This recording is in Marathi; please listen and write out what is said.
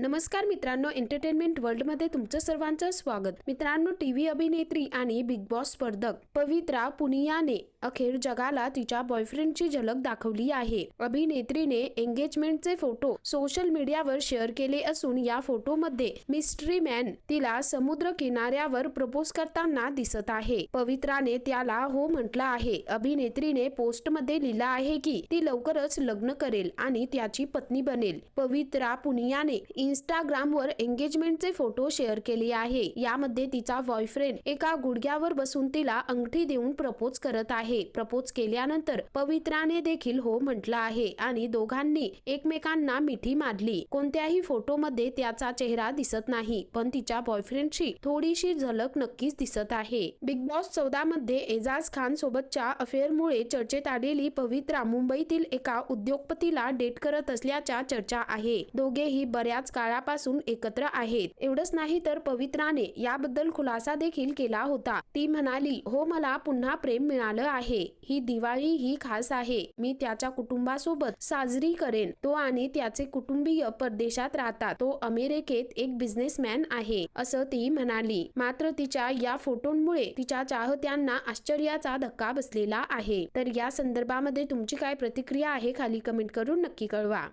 नमस्कार मित्रांनो एंटरटेनमेंट वर्ल्डमध्ये तुमचं सर्वांचं स्वागत. मित्रांनो टीव्ही अभिनेत्री आणि बिग बॉस स्पर्धक पवित्रा पुनियाने अखेर जगाला तिच्या बॉयफ्रेंडची झलक दाखवली आहे. अभिनेत्रीने एंगेजमेंटचे फोटो सोशल मीडियावर शेअर केले असून या फोटोमध्ये मिस्ट्री मॅन तिला समुद्र किनाऱ्यावर प्रपोज करताना दिसत आहे. पवित्राने त्याला हो म्हटलं आहे. अभिनेत्रीने पोस्टमध्ये लिहिलं आहे की ती लवकरच लग्न करेल आणि त्याची पत्नी बनेल. पवित्रा पुनियाने इंस्टाग्रामवर एंगेजमेंटचे फोटो शेअर केले आहे. यामध्ये तिचा बॉयफ्रेंड एका गुडघ्यावर बसून तिला अंगठी देऊन प्रपोज करत आहे. प्रपोज केल्यानंतर पवित्राने देखील हो म्हटलं आहे आणि दोघांनी एकमेकांना मिठी मारली. कोणत्याही फोटोमध्ये त्याचा चेहरा दिसत नाही पण तिच्या बॉयफ्रेंडची थोडीशी झलक नक्कीच दिसत आहे. बिग बॉस चौदा मध्ये एजाज खान सोबतच्या अफेअरमुळे चर्चेत आलेली पवित्रा मुंबईतील एका उद्योगपतीला डेट करत असल्याच्या चर्चा आहे. दोघेही बऱ्याच काळापासून एकत्र आहेत. एवढंच नाही तर पवित्राने याबद्दल खुलासा देखील केला होता. ती म्हणाली हो मला पुन्हा प्रेम मिळालं आहे. ही दिवाळी ही खास आहे. मी त्याच्या कुटुंबासोबत साजरी करेन. तो आणि त्याचे कुटुंबीय परदेशात राहतात. तो अमेरिकेत एक बिझनेसमॅन आहे. असं ती म्हणाली. मात्र तिच्या या फोटोंमुळे तिच्या चाहत्यांना आश्चर्याचा धक्का बसलेला आहे. तर या संदर्भामध्ये तुमची काय प्रतिक्रिया आहे? खाली कमेंट करून नक्की कळवा.